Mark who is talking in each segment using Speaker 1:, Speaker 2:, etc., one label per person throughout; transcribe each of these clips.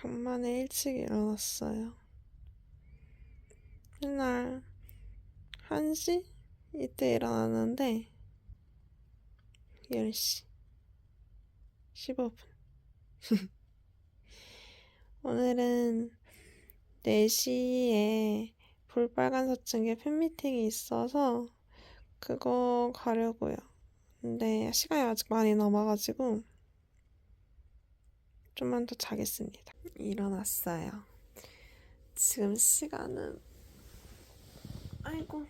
Speaker 1: 간만에 일찍 일어났어요. 맨날 1시? 이때 일어나는데 10시 15분 오늘은 4시에 볼빨간 사춘기 팬미팅이 있어서 그거 가려고요. 근데 시간이 아직 많이 남아가지고 좀만 더 자겠습니다. 일어났어요. 지금 시간은 아이고.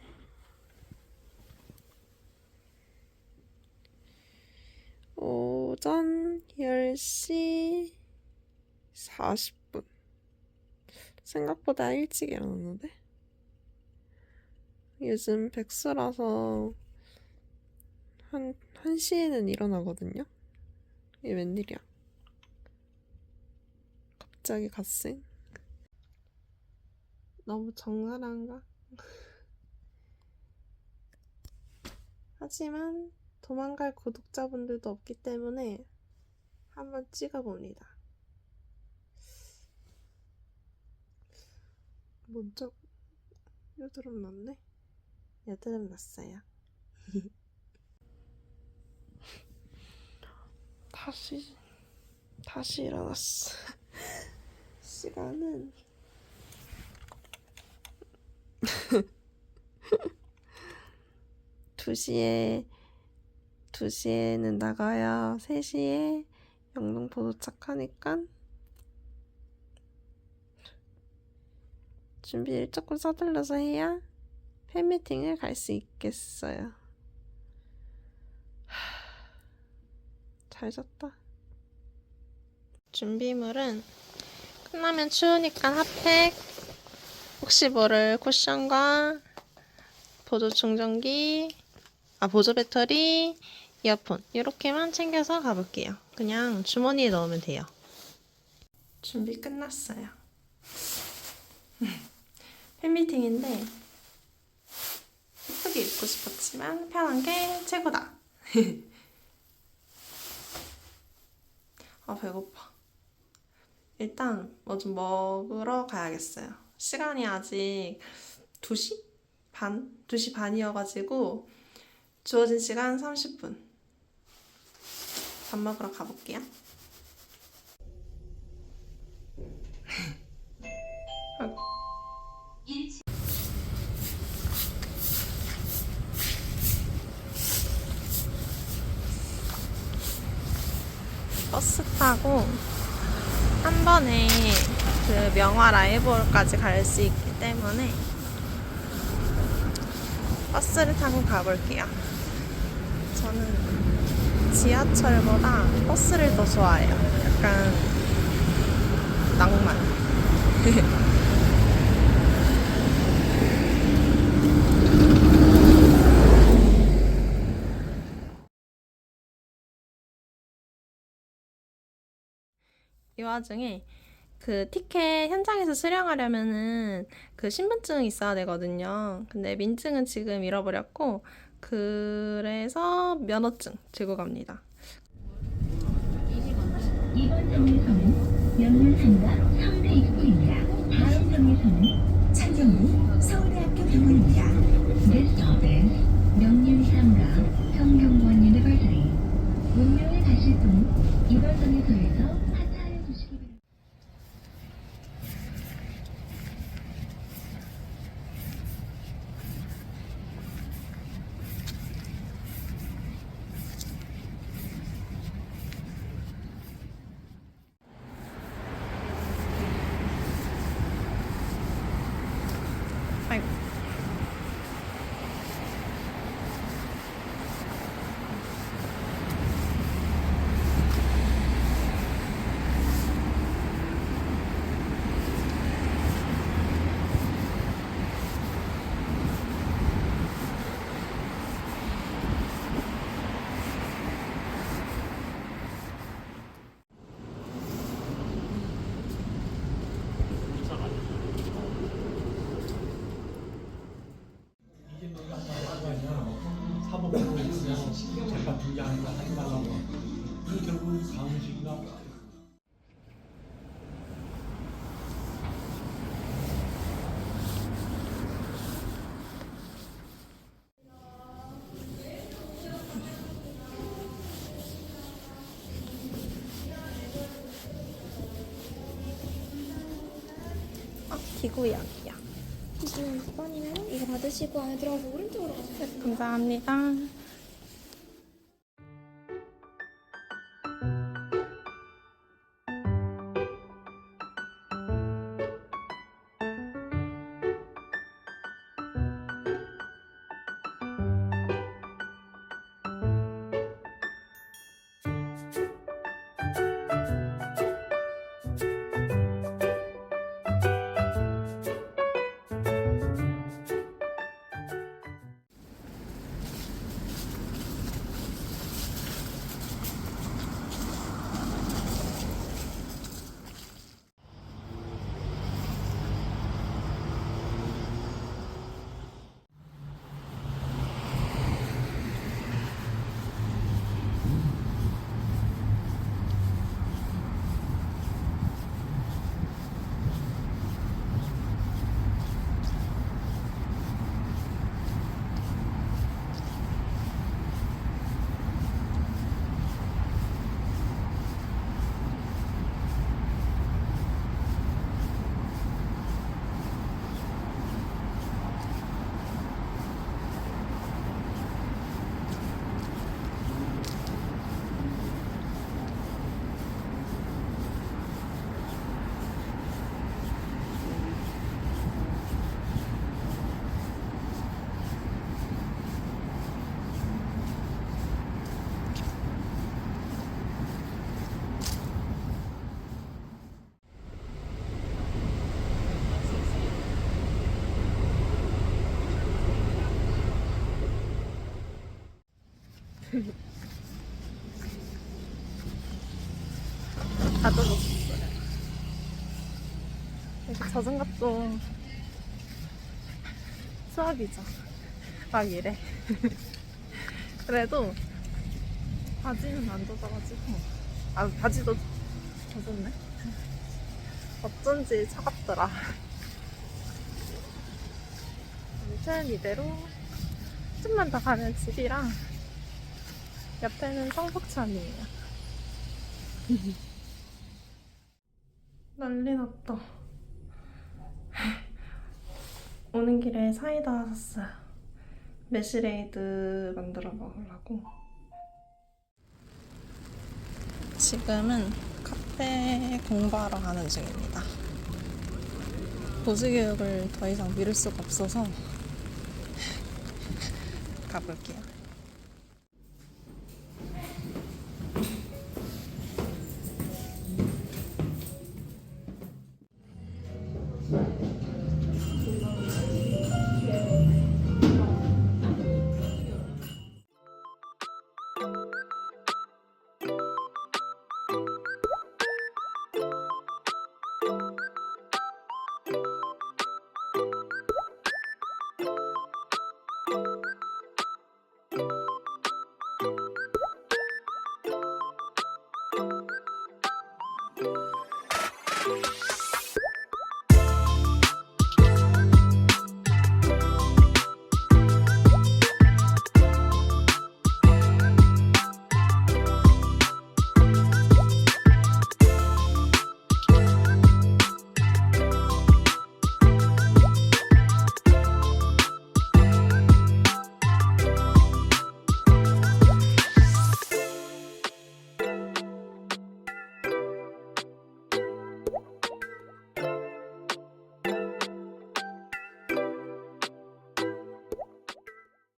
Speaker 1: 오전 10시 40분. 생각보다 일찍 일어났는데? 요즘 백수라서 한 1시에는 일어나거든요? 이게 웬일이야 갑자기 갓생 너무 적나라한가? 하지만 도망갈 구독자분들도 없기 때문에 한번 찍어봅니다. 먼저 여드름 났네? 여드름 났어요. 다시 다시 일어났어. 시간은 2시에 2시에는 나가야 3시에 영등포 도착하니까 준비를 조금 서둘러서 해야 팬미팅을 갈 수 있겠어요. 하, 잘 잤다. 준비물은 끝나면 추우니까 핫팩, 혹시 모를 쿠션과 보조 충전기, 아 보조 배터리, 이어폰 이렇게만 챙겨서 가볼게요. 그냥 주머니에 넣으면 돼요. 준비 끝났어요. 팬미팅인데 예쁘게 입고 싶었지만 편한 게 최고다. 아 배고파. 일단 뭐 좀 먹으러 가야겠어요. 시간이 아직 2시 반? 2시 반이어가지고 주어진 시간 30분. 밥 먹으러 가볼게요. 버스 타고 한 번에 그 명화 라이브홀까지 갈 수 있기 때문에 버스를 타고 가볼게요. 저는 지하철보다 버스를 더 좋아해요. 약간 낭만. 이 와중에 그 티켓 현장에서 수령하려면은 그 신분증이 있어야 되거든요. 근데 민증은 지금 잃어버렸고, 그래서 면허증 들고 갑니다.
Speaker 2: 이번 정류소는 명륜상가 서울대 입구입니다. 다음 정류소는 창경구 서울대학교 병원입니다.
Speaker 1: 기구역이요.
Speaker 3: 기준 9번이면 이거 받으시고 안에 들어가서 오른쪽으로 가세요.
Speaker 1: 네, 감사합니다. 다. 이렇게 젖은 것도 수학이죠. 막 이래. 그래도 바지는 안 젖어가지고. 아, 바지도 젖었네. 어쩐지 차갑더라. 아무튼 이대로 좀만 더 가면 집이랑 옆에는 성북천이에요. 난리 났다. 오는 길에 사이다 샀어요. 매실에이드 만들어 먹으려고. 지금은 카페 공부하러 가는 중입니다. 보수교육을 더 이상 미룰 수가 없어서 가볼게요.